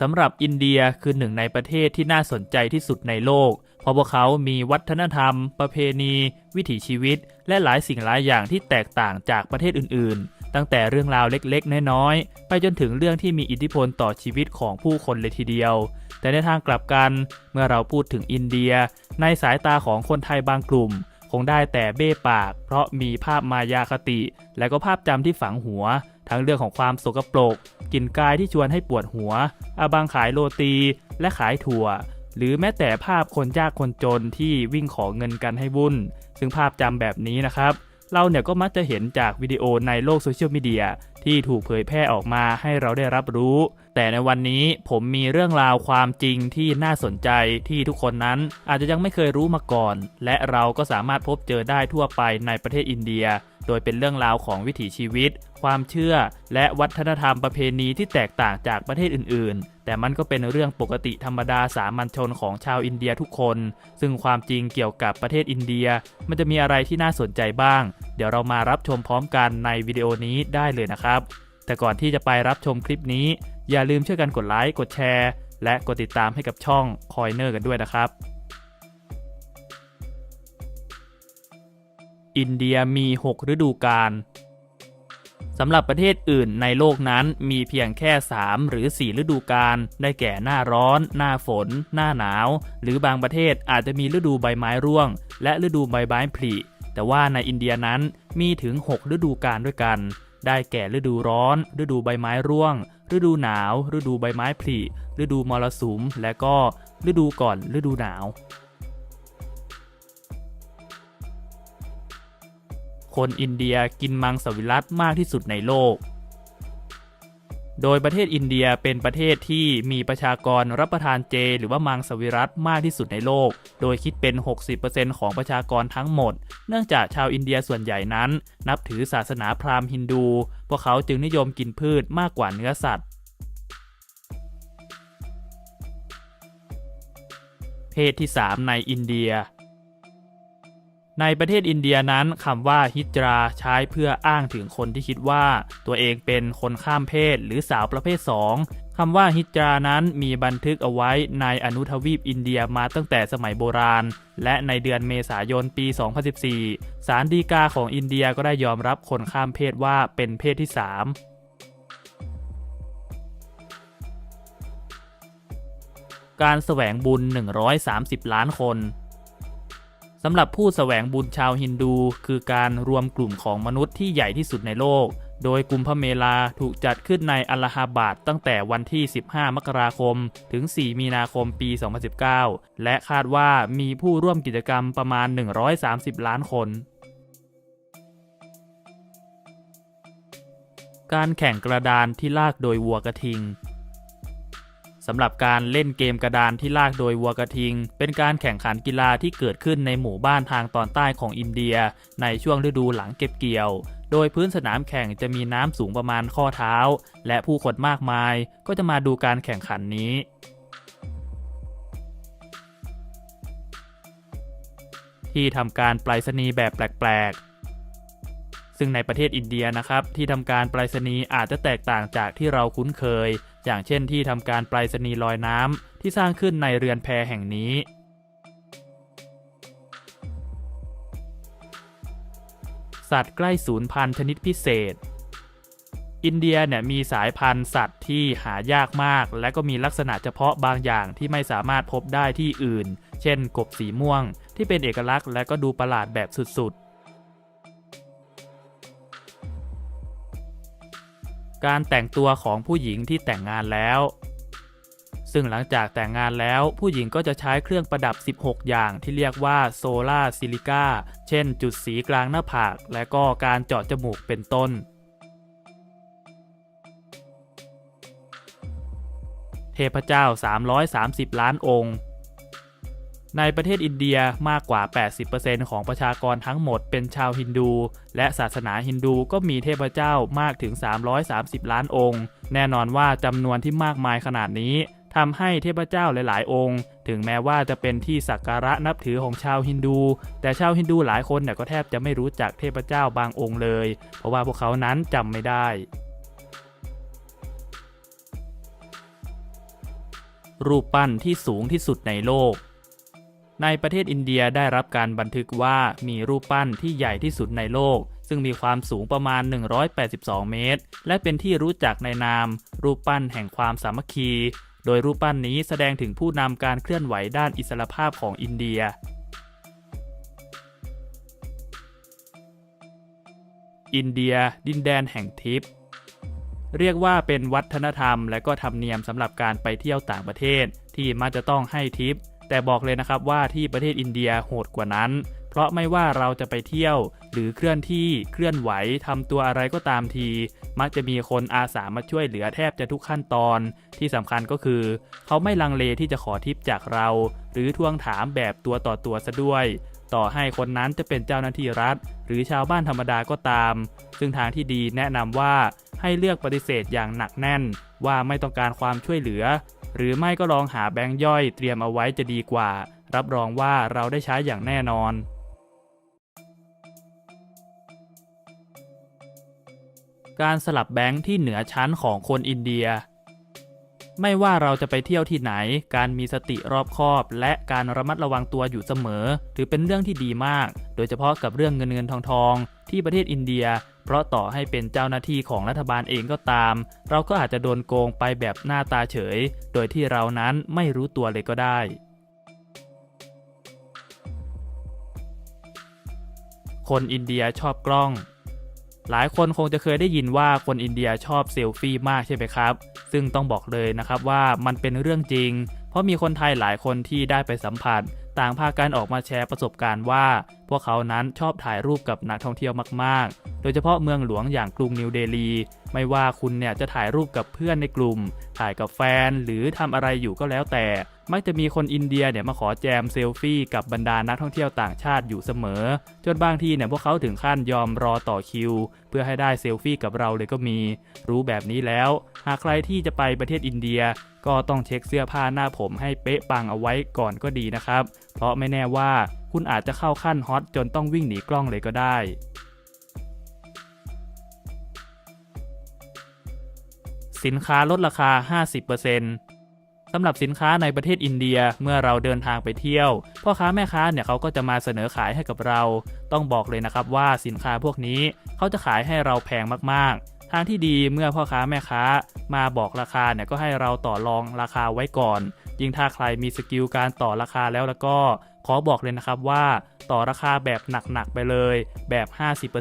สำหรับอินเดียคือหนึ่งในประเทศที่น่าสนใจที่สุดในโลก เพราะพวกเขามีวัฒนธรรม ประเพณี วิถีชีวิต และหลายสิ่งหลายอย่างที่แตกต่างจากประเทศอื่นๆ ตั้งแต่เรื่องราวเล็กๆ น้อยๆ ไปจนถึงเรื่องที่มีอิทธิพลต่อชีวิตของผู้คนเลยทีเดียว แต่ในทางกลับกันเมื่อเราพูดถึงอินเดีย ในสายตาของคนไทยบางกลุ่ม คงได้แต่เบ้ปาก เพราะมีภาพมายาคติ และก็ภาพจำที่ฝังหัว ทั้งเรื่องของความสกปรก กลิ่นกายที่ชวนให้ปวดหัว อาบางขายโรตีและขายถั่ว หรือแม้แต่ภาพคนยากคนจนที่วิ่งขอเงินกันให้วุ่น ซึ่งภาพจำแบบนี้นะครับเราเนี่ยก็มักจะเห็นจากวิดีโอในโลกโซเชียลมีเดียที่ถูกเผยแพร่ออกมาให้เราได้รับรู้ แต่ในวันนี้ผมมีเรื่องราวความจริงที่น่าสนใจที่ทุกคนนั้นอาจจะยังไม่เคยรู้มาก่อน และเราก็สามารถพบเจอได้ทั่วไปในประเทศอินเดีย โดยเป็นเรื่องราวของวิถีชีวิต ความเชื่อ และวัฒนธรรมประเพณีที่แตกต่างจากประเทศอื่น ๆ แต่มันก็เป็นเรื่องปกติธรรมดาสามัญชนของชาวอินเดียทุกคน ซึ่งความจริงเกี่ยวกับประเทศอินเดีย มันจะมีอะไรที่น่าสนใจบ้าง เดี๋ยวเรามารับชมพร้อมกันในวิดีโอนี้ได้เลยนะครับ แต่ก่อนที่จะไปรับชมคลิปนี้ อย่าลืมช่วยกันกดไลค์กดแชร์ และกดติดตามให้กับช่องคอยเนอร์กันด้วยนะครับอินเดียมี 6 ฤดูกาล สำหรับประเทศอื่นในโลกนั้นมีเพียงแค่ 3 หรือ 4 ฤดูกาลได้แก่หน้าร้อน หน้าฝน หน้าหนาว หรือบางประเทศอาจจะมีฤดูใบไม้ร่วง และฤดูใบไม้ผลิแต่ว่าในอินเดียนั้นมีถึง 6 ฤดูกาลด้วยกัน ได้แก่ฤดูร้อน ฤดูใบไม้ร่วง ฤดูหนาว ฤดูใบไม้ผลิฤดูมรสุม และก็ฤดูก่อนฤดูหนาว คนอินเดียกินมังสวิรัตมากที่สุดในโลก โดยประเทศอินเดียเป็นประเทศที่มีประชากรรับประทานเจ หรือว่ามังสวิรัตมากที่สุดในโลก โดยคิดเป็น 60%ของประชากรทั้งหมด เนื่องจากชาวอินเดียส่วนใหญ่นั้น นับถือศาสนาพราหมณ์ฮินดู พวกเขาจึงนิยมกินพืชมากกว่าเนื้อสัตว์เพศที่ 3 ในอินเดีย ในประเทศอินเดียนั้นคำว่าฮิจราใช้เพื่ออ้างถึงคนที่คิดว่า ตัวเองเป็นคนข้ามเพศหรือสาวประเภท 2คำว่าฮิจรานั้นมีบันทึกเอาไว้ในอนุทวีปอินเดียมาตั้งแต่สมัยโบราณ และในเดือนเมษายนปี 2014 ศาลฎีกาของอินเดียก็ได้ยอมรับคนข้ามเพศว่าเป็นเพศที่ 3การแสวงบุญ 130 ล้านคน สำหรับผู้แสวงบุญชาวฮินดู คือการรวมกลุ่มของมนุษย์ที่ใหญ่ที่สุดในโลก โดยกลุ่มพเมลาถูกจัดขึ้นในอัลลาฮาบาดตั้งแต่วันที่ 15 มกราคม ถึง 4 มีนาคมปี 2019 และคาดว่ามีผู้ร่วมกิจกรรมประมาณ 130 ล้านคน การแข่งกระดานที่ลากโดยวัวกระทิงำหรับการเล่นเกมกระดานที่ลากโดยวัวกระทิง เป็นการแข่งขันกีฬาที่เกิดขึ้นในหมู่บ้านทางตอนใต้ของอินเดีย ในช่วงฤดูหลังเก็บเกี่ยว โดยพื้นสนามแข่งจะมีน้ำสูงประมาณข้อเท้า และผู้คนมากมายก็จะมาดูการแข่งขันนี้ที่ทำการไปรษณีย์แบบแปลก ๆ ซึ่งในประเทศอินเดียนะครับ ที่ทำการไปรษณีย์อาจจะแตกต่างจากที่เราคุ้นเคย อย่างเช่นที่ทำการไปรษณีย์ลอยน้ำที่สร้างขึ้นในเรือนแพแห่งนี้ สัตว์ใกล้สูญพันธุ์ชนิดพิเศษ อินเดียเนี่ยมีสายพันธุ์สัตว์ที่หายากมาก และก็มีลักษณะเฉพาะบางอย่างที่ไม่สามารถพบได้ที่อื่น เช่น กบสีม่วง ที่เป็นเอกลักษณ์และก็ดูประหลาดแบบสุด การแต่งตัวของผู้หญิงที่แต่งงานแล้ว ซึ่งหลังจากแต่งงานแล้วผู้หญิงก็จะใช้เครื่องประดับ 16 อย่างที่เรียกว่าโซลาซิลิก้าเช่น จุดสีกลางหน้าผาก และก็การเจาะจมูกเป็นต้น เทพเจ้า 330 ล้านองค์ ในประเทศอินเดียมากกว่า 80%ของประชากรทั้งหมดเป็นชาวฮินดู และศาสนาฮินดูก็มีเทพเจ้ามากถึง 330 ล้านองค์ แน่นอนว่าจำนวนที่มากมายขนาดนี้ทำให้เทพเจ้าหลาย ๆ องค์ ถึงแม้ว่าจะเป็นที่สักการะนับถือของชาวฮินดู แต่ชาวฮินดูหลายคนเนี่ยก็แทบจะไม่รู้จักเทพเจ้าบางองค์เลย เพราะว่าพวกเขานั้นจำไม่ได้รูปปั้นที่สูงที่สุดในโลก ในประเทศอินเดียได้รับการบันทึกว่ามีรูปปั้นที่ใหญ่ที่สุดในโลก ซึ่งมีความสูงประมาณ 182 เมตร และเป็นที่รู้จักในนาม รูปปั้นแห่งความสามัคคี โดยรูปปั้นนี้แสดงถึงผู้นำการเคลื่อนไหวด้านอิสรภาพของอินเดีย อินเดีย ดินแดนแห่งทิพย์เรียกว่าเป็นวัฒนธรรมและก็ธรรมเนียมสำหรับการไปเที่ยวต่างประเทศ ที่มักจะต้องให้ทิป แต่บอกเลยนะครับว่าที่ประเทศอินเดียโหดกว่านั้น เพราะไม่ว่าเราจะไปเที่ยว หรือเคลื่อนที่เคลื่อนไหวทำตัวอะไรก็ตามที มักจะมีคนอาสามาช่วยเหลือแทบจะทุกขั้นตอน ที่สำคัญก็คือ เขาไม่ลังเลที่จะขอทิปจากเรา หรือทวงถามแบบตัวต่อตัวซะด้วย ต่อให้คนนั้นจะเป็นเจ้าหน้าที่รัฐ หรือชาวบ้านธรรมดาก็ตาม ซึ่งทางที่ดีแนะนำว่าให้เลือกปฏิเสธอย่างหนักแน่น ว่าไม่ต้องการความช่วยเหลือ หรือไม่ก็ลองหาแบงค์ย่อยเตรียมเอาไว้จะดีกว่า รับรองว่าเราได้ใช้อย่างแน่นอนการสลับแบงค์ที่เหนือชั้นของคนอินเดีย ไม่ว่าเราจะไปเที่ยวที่ไหน การมีสติรอบคอบ และการระมัดระวังตัวอยู่เสมอ ถือเป็นเรื่องที่ดีมาก โดยเฉพาะกับเรื่องเงินเงินทองทอง ที่ประเทศอินเดีย เพราะต่อให้เป็นเจ้าหน้าที่ของรัฐบาลเองก็ตาม เราก็อาจจะโดนโกงไปแบบหน้าตาเฉย โดยที่เรานั้นไม่รู้ตัวเลยก็ได้คนอินเดียชอบกล้อง หลายคนคงจะเคยได้ยินว่าคนอินเดียชอบเซลฟี่มากใช่ไหมครับ ซึ่งต้องบอกเลยนะครับว่ามันเป็นเรื่องจริง เพราะมีคนไทยหลายคนที่ได้ไปสัมผัส ต่างพากันออกมาแชร์ประสบการณ์ว่า พวกเขานั้นชอบถ่ายรูปกับนักท่องเที่ยวมากๆ โดยเฉพาะเมืองหลวงอย่างกรุงนิวเดลี ไม่ว่าคุณเนี่ยจะถ่ายรูปกับเพื่อนในกลุ่ม ถ่ายกับแฟน หรือทำอะไรอยู่ก็แล้วแต่ มักจะมีคนอินเดียเนี่ยมาขอแจมเซลฟี่กับบรรดานักท่องเที่ยวต่างชาติอยู่เสมอ จนบางทีเนี่ยพวกเขาถึงขั้นยอมรอต่อคิว เพื่อให้ได้เซลฟี่กับเราเลยก็มี รู้แบบนี้แล้ว หากใครที่จะไปประเทศอินเดีย ก็ต้องเช็คเสื้อผ้าหน้าผมให้เป๊ะปังเอาไว้ก่อนก็ดีนะครับ เพราะไม่แน่ว่าคุณอาจจะเข้าขั้นฮอตจนต้องวิ่งหนีกล้องเลยก็ได้สินค้าลดราคา 50% สำหรับสินค้าในประเทศอินเดียเมื่อเราเดินทางไปเที่ยว พ่อค้าแม่ค้าเนี่ยเขาก็จะมาเสนอขายให้กับเรา ต้องบอกเลยนะครับว่าสินค้าพวกนี้เขาจะขายให้เราแพงมากๆ ทางที่ดีเมื่อพ่อค้าแม่ค้ามาบอกราคาเนี่ยก็ให้เราต่อรองราคาไว้ก่อนยิ่งถ้าใครมีสกิลการต่อราคาแล้วแล้วก็ ขอบอกเลยนะครับว่าต่อราคาแบบหนักๆไปเลยแบบ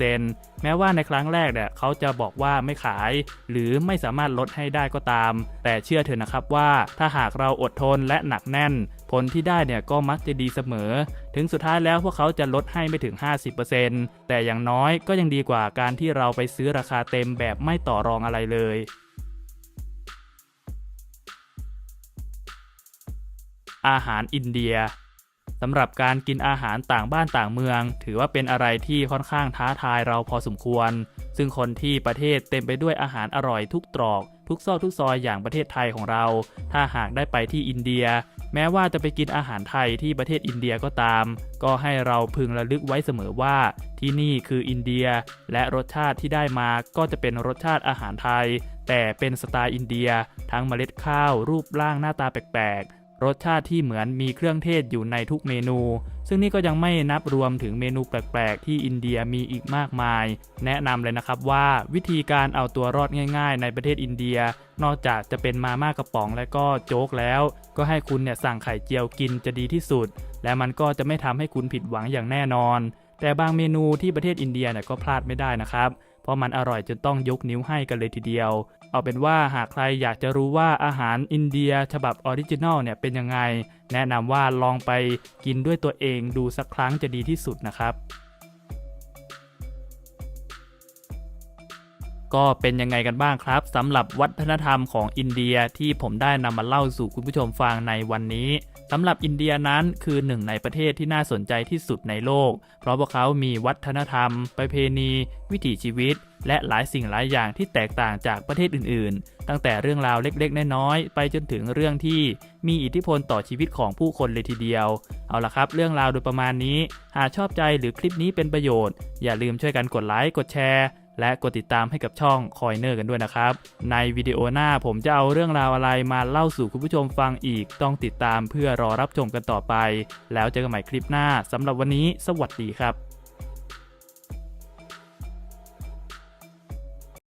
50%แม้ว่าในครั้งแรกเนี่ยเขาจะบอกว่าไม่ขาย หรือไม่สามารถลดให้ได้ก็ตาม แต่เชื่อเถอะนะครับว่าถ้าหากเราอดทนและหนักแน่น ผลที่ได้เนี่ยก็มักจะดีเสมอ ถึงสุดท้ายแล้วพวกเขาจะลดให้ไม่ถึง 50%แต่อย่างน้อยก็ยังดีกว่าการที่เราไปซื้อราคาเต็มแบบไม่ต่อรองอะไรเลยอาหารอินเดีย สำหรับการกินอาหารต่างบ้านต่างเมือง ถือว่าเป็นอะไรที่ค่อนข้างท้าทายเราพอสมควร ซึ่งคนที่ประเทศเต็มไปด้วยอาหารอร่อยทุกตรอก ทุกซอกทุกซอยอย่างประเทศไทยของเรา ถ้าหากได้ไปที่อินเดีย แม้ว่าจะไปกินอาหารไทยที่ประเทศอินเดียก็ตาม ก็ให้เราพึงระลึกไว้เสมอว่า ที่นี่คืออินเดีย และรสชาติที่ได้มาก็จะเป็นรสชาติอาหารไทย แต่เป็นสไตล์อินเดีย ทั้งเมล็ดข้าวรูปร่างหน้าตาแปลก รสชาติที่เหมือนมีเครื่องเทศอยู่ในทุกเมนู ซึ่งนี่ก็ยังไม่นับรวมถึงเมนูแปลกๆ ที่อินเดียมีอีกมากมาย แนะนำเลยนะครับว่าวิธีการเอาตัวรอดง่ายๆ ในประเทศอินเดีย นอกจากจะเป็นมาม่ากระป๋องและก็โจ๊กแล้ว ก็ให้คุณเนี่ยสั่งไข่เจียวกินจะดีที่สุด และมันก็จะไม่ทำให้คุณผิดหวังอย่างแน่นอน แต่บางเมนูที่ประเทศอินเดียเนี่ยก็พลาดไม่ได้นะครับเพราะมันอร่อยจนต้องยกนิ้วให้กันเลยทีเดียว เอาเป็นว่าหากใครอยากจะรู้ว่าอาหารอินเดียฉบับออริจินอลเนี่ยเป็นยังไง แนะนำว่าลองไปกินด้วยตัวเองดูสักครั้งจะดีที่สุดนะครับก็เป็นยังไงกันบ้างครับสำหรับวัฒนธรรมของอินเดียที่ผมได้นำมาเล่าสู่คุณผู้ชมฟังในวันนี้ สำหรับอินเดียนั้นคือหนึ่งในประเทศที่น่าสนใจที่สุดในโลก เพราะพวกเขามีวัฒนธรรม ประเพณี วิถีชีวิต และหลายสิ่งหลายอย่างที่แตกต่างจากประเทศอื่น ๆ ตั้งแต่เรื่องราวเล็กๆ น้อยๆ ไปจนถึงเรื่องที่มีอิทธิพลต่อชีวิตของผู้คนเลยทีเดียว เอาละครับ เรื่องราวโดยประมาณนี้ หากชอบใจหรือคลิปนี้เป็นประโยชน์ อย่าลืมช่วยกันกดไลค์ กดแชร์ และกดติดตามให้กับช่องคอยเนอร์กันด้วยนะครับ ในวิดีโอหน้าผมจะเอาเรื่องราวอะไรมาเล่าสู่คุณผู้ชมฟังอีก ต้องติดตามเพื่อรอรับชมกันต่อไป แล้วเจอกันใหม่คลิปหน้าสำหรับวันนี้ สวัสดีครับ